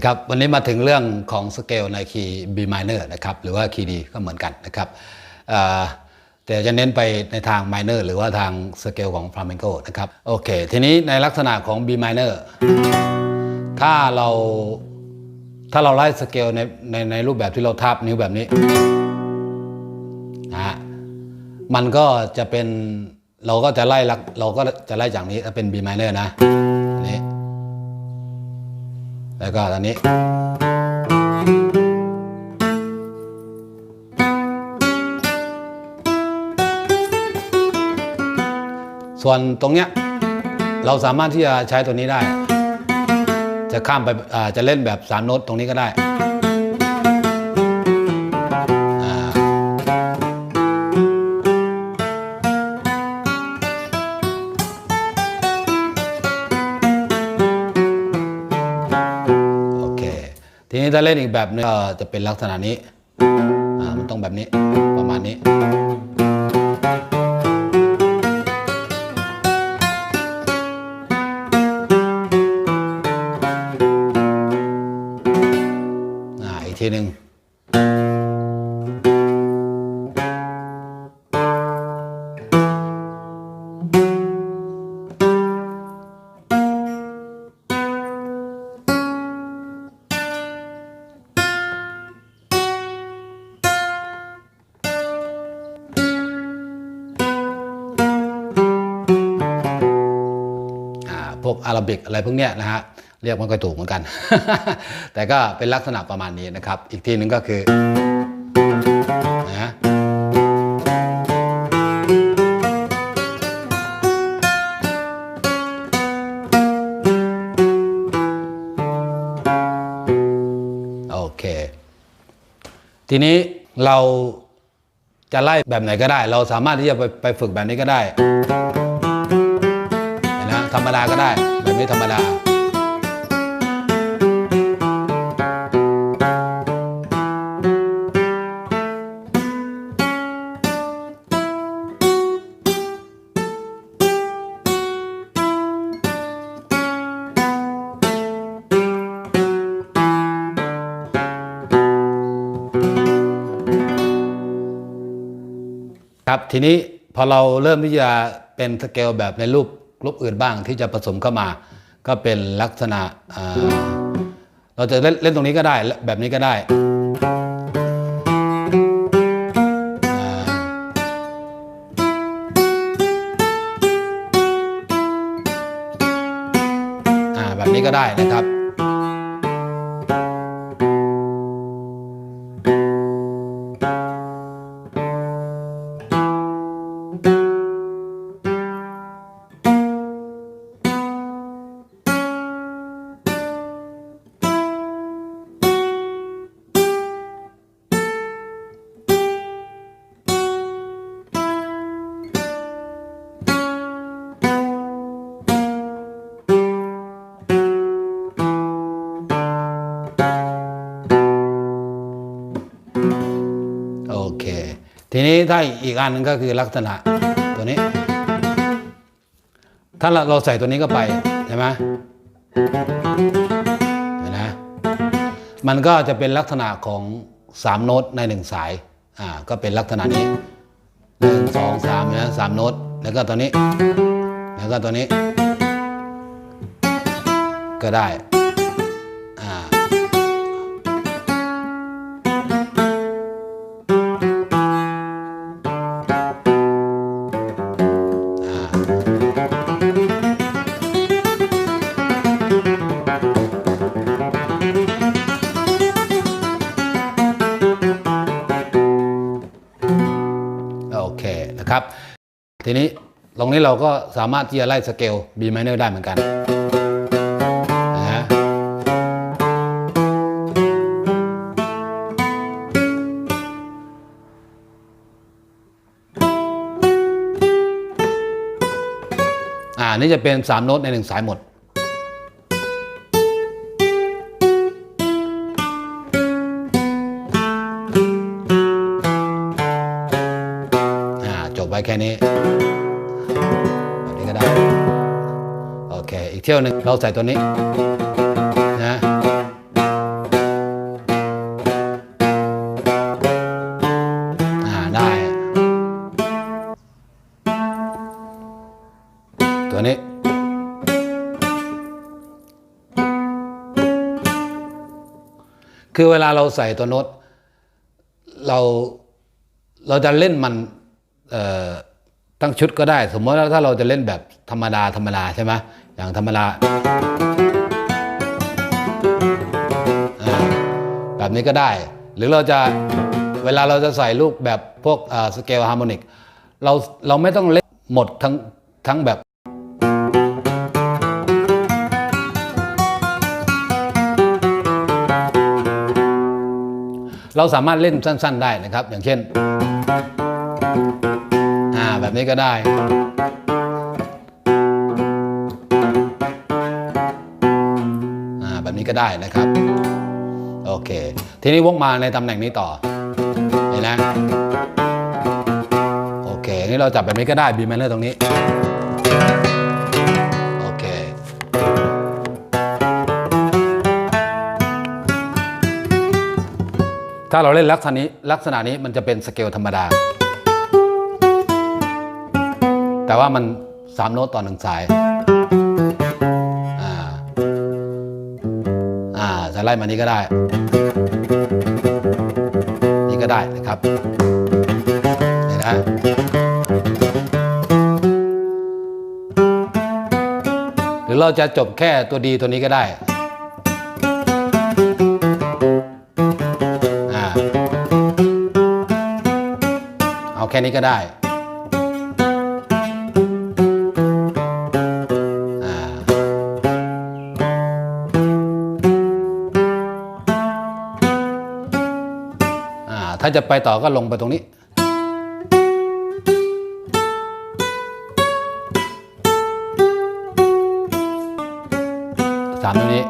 ดีครับ วันนี้มาถึงเรื่องของสเกลในคีย์ B minor นะครับ หรือว่าคีย์ดีก็เหมือนกันนะครับแต่จะเน้นไปในทาง minor หรือว่าทางสเกลของ flamenco นะครับ โอเค ทีนี้ในลักษณะของ B minor ถ้าเราถ้าเราไล่สเกลในในในรูปแบบที่เราทับนิ้วแบบนี้นะฮะมันก็จะเป็นเราก็จะไล่เราก็จะไล่จากนี้ถ้าเป็น B minor นะนี่ แล้วก็ตอนนี้ ส่วนตรงเนี้ยเราสามารถที่จะใช้ตัวนี้ได้ จะข้ามไปจะเล่นแบบ3โน้ตตรงนี้ก็ได้ ถ้าเล่นอีกแบบนึงก็จะเป็นลักษณะนี้อ่ามันต้องแบบนี้ประมาณนี้ วกอาราบิกอะไรพวกเนี้ยนะฮะเรียกมันก็ถูกเหมือนกัน แต่ก็เป็นลักษณะประมาณนี้นะครับ อีกทีหนึ่งก็คือนะโอเค ทีนี้เราจะไล่แบบไหนก็ได้ เราสามารถที่จะไปไปฝึกแบบนี้ก็ได้ ธรรมดาก็ได้ แบบนี้ธรรมดาครับทีนี้พอเราเริ่มที่จะเป็นสเกลแบบในรูป รูปอื่นบ้างที่จะผสมเข้ามา ก็เป็นลักษณะเราจะเล่นเล่นตรงนี้ก็ได้แบบนี้ก็ได้ แบบนี้ก็ได้นะครับ ทีนี้ถ้าอีกอันนึงก็คือลักษณะตัวนี้ ถ้าเราเราใส่ตัวนี้เข้าไปใช่ไหมเห็นนะมันก็จะเป็นลักษณะของสามโน้ตในหนึ่งสายอ่าก็เป็นลักษณะนี้หนึ่งสองสามนะสามโน้ตแล้วก็ตัวนี้ แล้วก็ตัวนี้ ก็ได้ นะครับทีนี้ตรงนี้เราก็สามารถที่จะไล่สเกล B minor ได้เหมือนกันนะอ่านี่จะเป็น 3 โน้ตใน1สายหมด นี้แบบนี้ก็ได้ โอเค อีกเที่ยวหนึ่งเราใส่ตัวนี้นะได้ ตัวนี้คือเวลาเราใส่ตัวโน้ตเราเราจะเล่นมันเอ่อ ตั้งชุดก็ได้ สมมติว่าถ้าเราจะเล่นแบบธรรมดาธรรมดาใช่ไหมอย่างธรรมดาแบบนี้ก็ได้ หรือเราจะเวลาเราจะใส่ลูกแบบพวกสเกลฮาร์โมนิกเราเราไม่ต้องเล่นหมดทั้งทั้งแบบเราสามารถเล่นสั้น ๆ ได้นะครับ อย่างเช่น แบบนี้ก็ได้อ่าแบบนี้ก็ได้นะครับ โอเค ทีนี้วกมาในตำแหน่งนี้ต่อ เห็นนะโอเคนี่เราจับแบบนี้ก็ได้ B minor ตรงนี้โอเคถ้าเราเล่นลักษณะนี้ลักษณะนี้มันจะเป็นสเกลธรรมดา แต่ว่ามันสามโน้ตต่อหนึ่งสายอ่าอ่าจะไล่มานี้ก็ได้ นี่ก็ได้นะครับเห็นนะหรือเราจะจบแค่ตัวดีตัวนี้ก็ได้อ่าเอาแค่นี้ก็ได้ ถ้าจะไปต่อก็ลงไปตรงนี้ สามตรงนี้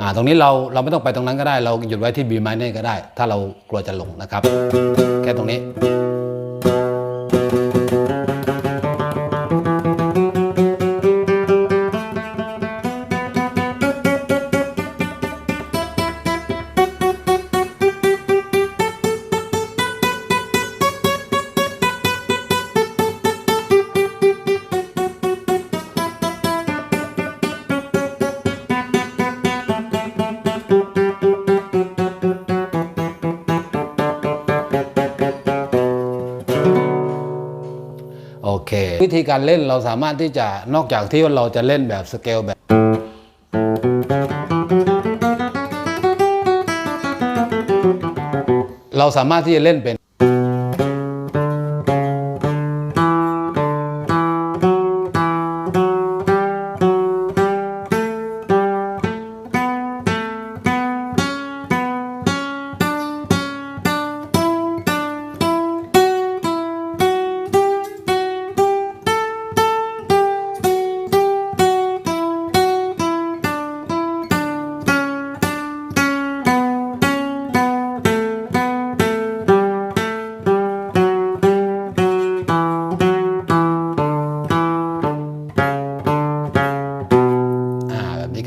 อ่า ตรงนี้เราเราไม่ต้องไปตรงนั้นก็ได้ เราหยุดไว้ที่ B minor ก็ได้ ถ้าเรากลัวจะหลงนะครับ แค่ตรงนี้ วิธีการเล่นเราสามารถที่จะนอกจากที่ว่าเราจะเล่นแบบสเกลแบบ เราสามารถที่จะเล่นเป็น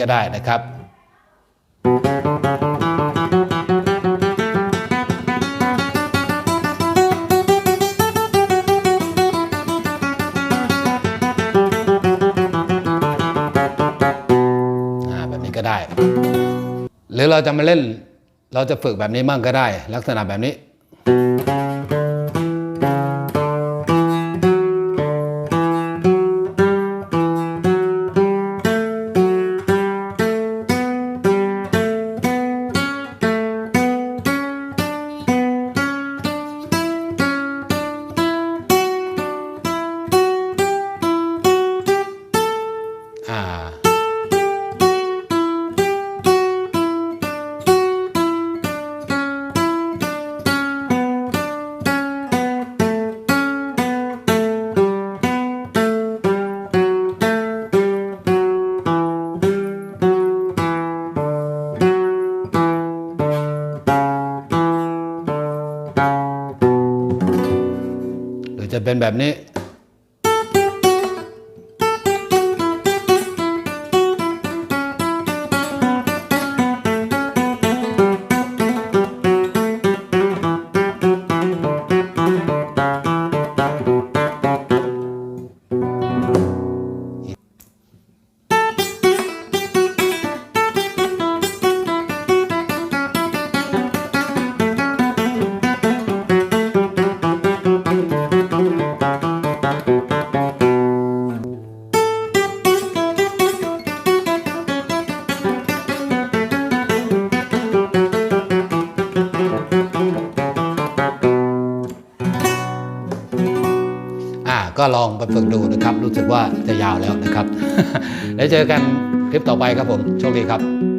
ก็ได้นะครับ แบบนี้ก็ได้ หรือเราจะมาเล่น เราจะฝึกแบบนี้มั่งก็ได้ ลักษณะแบบนี้ จะเป็นแบบนี้ ก็ลองไปฝึกดูนะครับ รู้สึกว่าจะยาวแล้วนะครับ แล้วเจอกันคลิปต่อไปครับผม โชคดีครับ